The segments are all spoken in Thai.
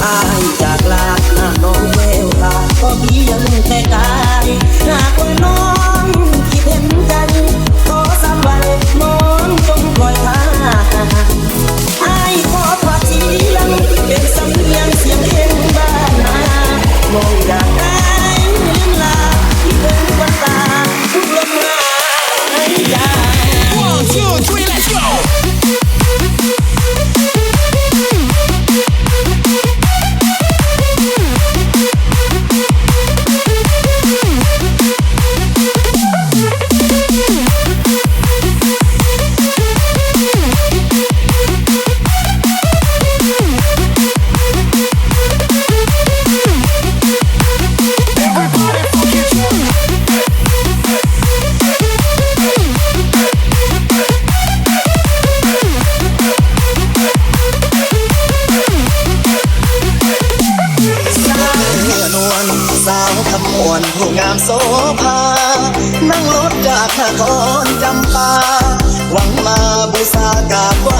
ำ นั่งรถจากนครจำปา หวังมาบูชากราบไหว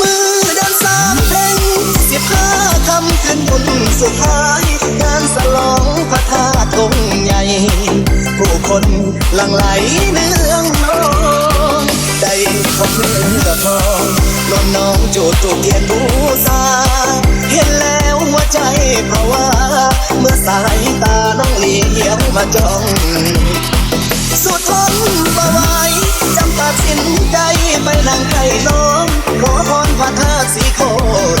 มือเดินสามเพลงสิบห้าคำขึ้นบุญสุดท้ายงานสลองพระธาตุองค์ใหญ่ ผู้คนหลั่งไหลเนืองนองได้ขอบมือกระทองนนน้องจูดจูบเทียนบูชาเห็นแล้ว ใจเพราะว่า เมื่อสายตาน้องเหลียวมาจ้อง สุดทนบ่ไหวจำตัดสินใจไปนั่งไก่น้อง ขอพรพระธาตุสีโค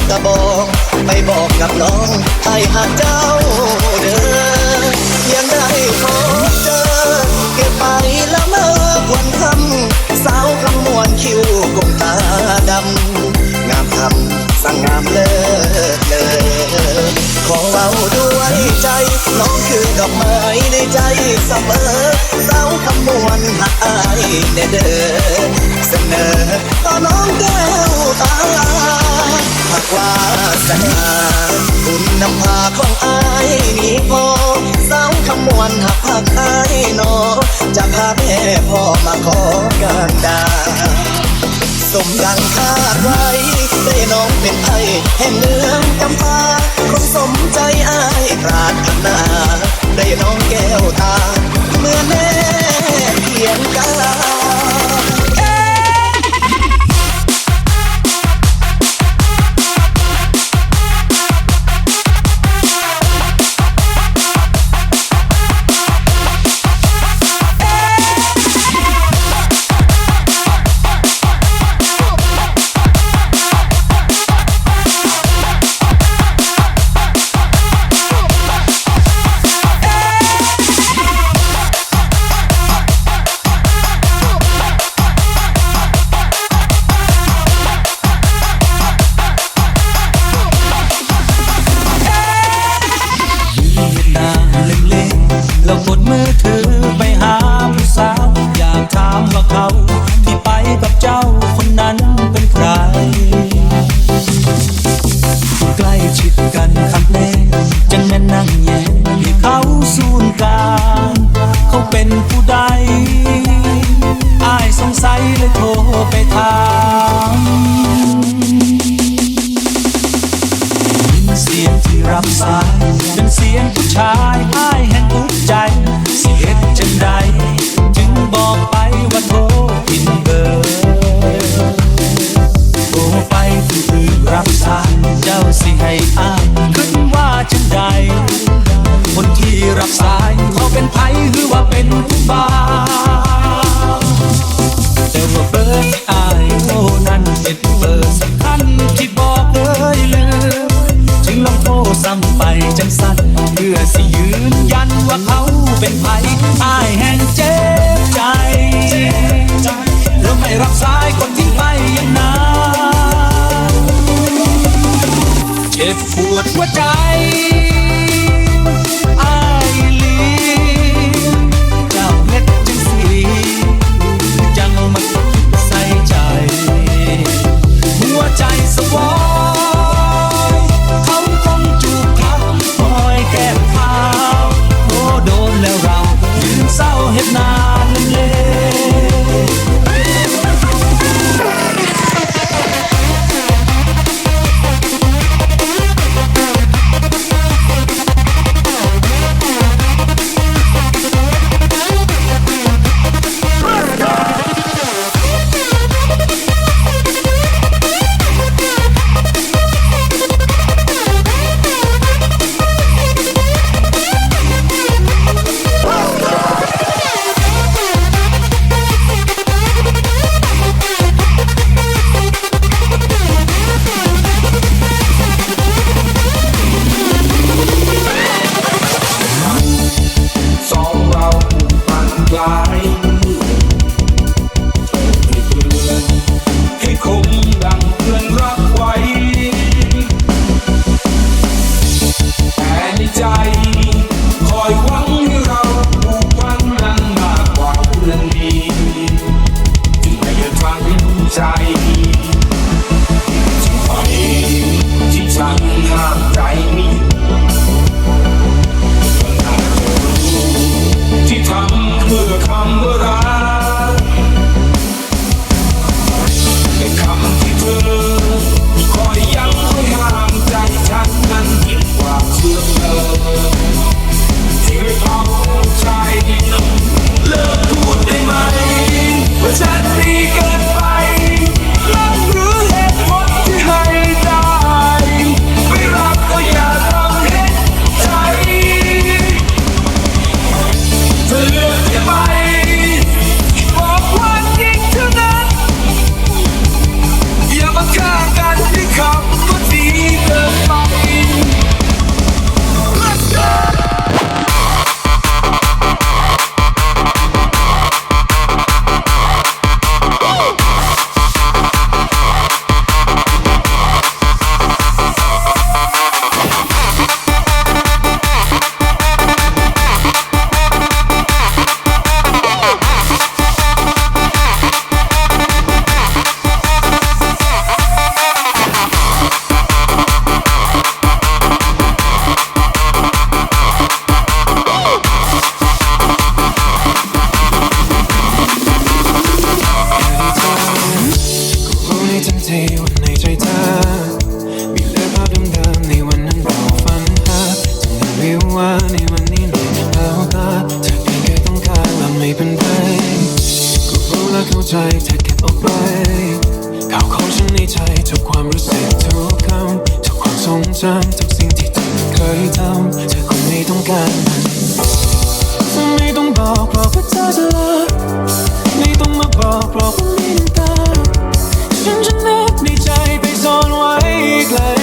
ตะบองไปบอกกับน้องไอ้หากเจ้าเด้อยังได้พบเจอ เก็บไปละเมอควนคำสาวคำมวนคิ้วกลมตาดำ คำสั่งงามเลิศเลยขอเว้าด้วยใจ น้องคือดอกไม้ในใจเสมอเสาคำมวนหักอายเด้อเดอเสนอต่อน้องแก้วตาหากว่าสนาบุญนำพาของอายนี่พอเสาคำมวนหักหักอายนอจะพาแม่พ่อมาขอการดาสมดังคา น้องเป็นไทยแห่งเมืองจำปาคงสมใจอายปรารถนา ได้น้องแก้วตา เมื่อแน่เพียงกาียงที่รับสาย เป็นเสียงผู้ชายอ้ายแห่งปุ๊บใจ เสียงจังใด จึงบอกไปว่าโทรอินเบอร์โทรไปผู้อื่นรับสาย เจ้าสิให้อ้ายขึ้นว่าจังใด คนที่รับสายเขาเป็นไผหรือว่าเป็นผู้บ้า รับสายคนที่ไปยังนานเจ็บปวดหัวใจ dije จำทุกสิ่งที่เธอเคยทำเธอคงไม่ต้องการมันไม่ต้องบอกหรอกว่าเธอจะเลิกไม่ต้องมาบอกหรอกว่าไม่ต้องการฉันจะเนับในใจไปซ่อนไว้ไกล